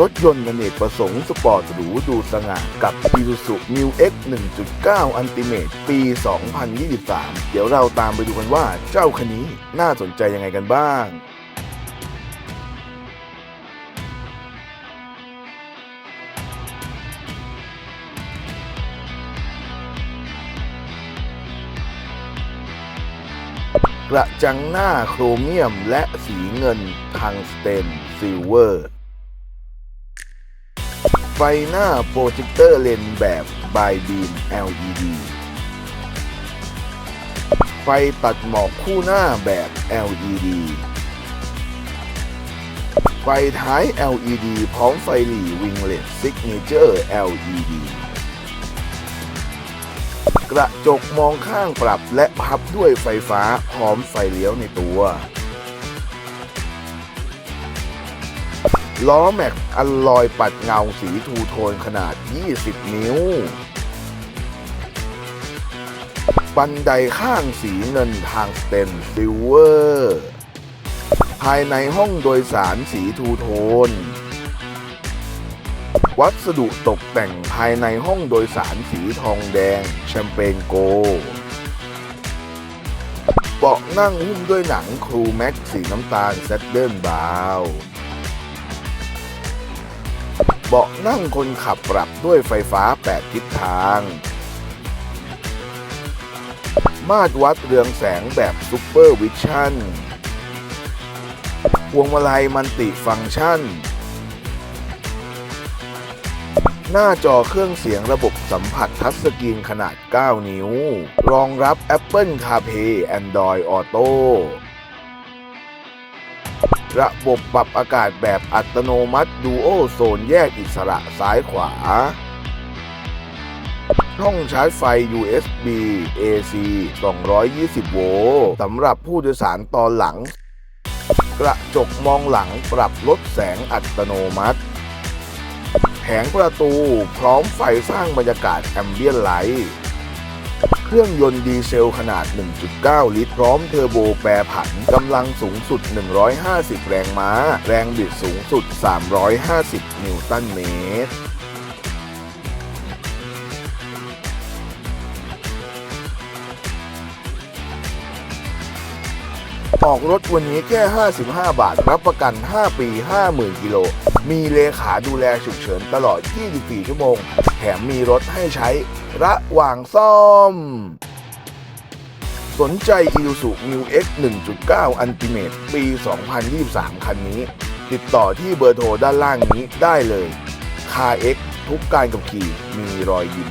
รถยนต์อเนกประสงค์สปอร์ตหรูดูสง่ากับ Isuzu Mu X 1.9 Ultimate ปี 2023 เดี๋ยวเราตามไปดูกันว่าเจ้าคันนี้น่าสนใจยังไงกันบ้างกระจังหน้าโครเมียมและสีเงินทังสเตนซิลเวอร์ ไฟหน้าโปรเจคเตอร์เลนแบบบายบีม LED ไฟตัดหมอกคู่หน้าแบบ LED ไฟท้าย LED พร้อมไฟหลีวิงเลสซิกเนเจอร์ LED กระจกมองข้างปรับและพับด้วยไฟฟ้าพร้อมไฟเลี้ยวในตัว ล้อแม็กอัลลอยปัดเงาสีทูโทนขนาด 20 นิ้ว บันไดข้างสีเงินทางสเตนซิลเวอร์ ภายในห้องโดยสารสีทูโทน วัสดุตกแต่งภายในห้องโดยสารสีทองแดง แชมเปญโกเบาะนั่งหุ้มด้วยหนังครูแม็กสีน้ำตาลแซดเดิลบาว เบาะนั่งคนขับปรับด้วยไฟฟ้า 8 ทิศทาง มาตรวัดเรืองแสงแบบซูเปอร์วิชั่นพวงมาลัยมันติฟังก์ชัน หน้าจอเครื่องเสียงระบบสัมผัสทัชสกรีนขนาด 9 นิ้ว รองรับ Apple CarPlay Android Auto ระบบปรับอากาศแบบอัตโนมัติ Duo โซนแยกอิสระซ้ายขวา ช่องชาร์จไฟ USB AC 220 โวลต์สำหรับผู้โดยสารตอนหลัง กระจกมองหลังปรับลดแสงอัตโนมัติแผงประตูพร้อมไฟสร้างบรรยากาศแอมเบียนไลท์ เครื่องยนต์ดีเซลขนาด 1.9 ลิตร พร้อมเทอร์โบแปรผัน กำลังสูงสุด 150 แรงม้า แรงบิดสูงสุด 350 นิวตันเมตร ออกรถวันนี้แค่ 55 บาท รับประกัน 5 ปี 50,000 กิโล มีเลขาดูแลฉุกเฉินตลอด 24 ชั่วโมง แถมมีรถให้ใช้ระหว่างซ่อม สนใจ Isuzu Mu X 1.9 Ultimate ปี 2023 คันนี้ ติดต่อที่เบอร์โทรด้านล่างนี้ได้เลย c a r X ทุกการขับขี่มีรอยยิ้ม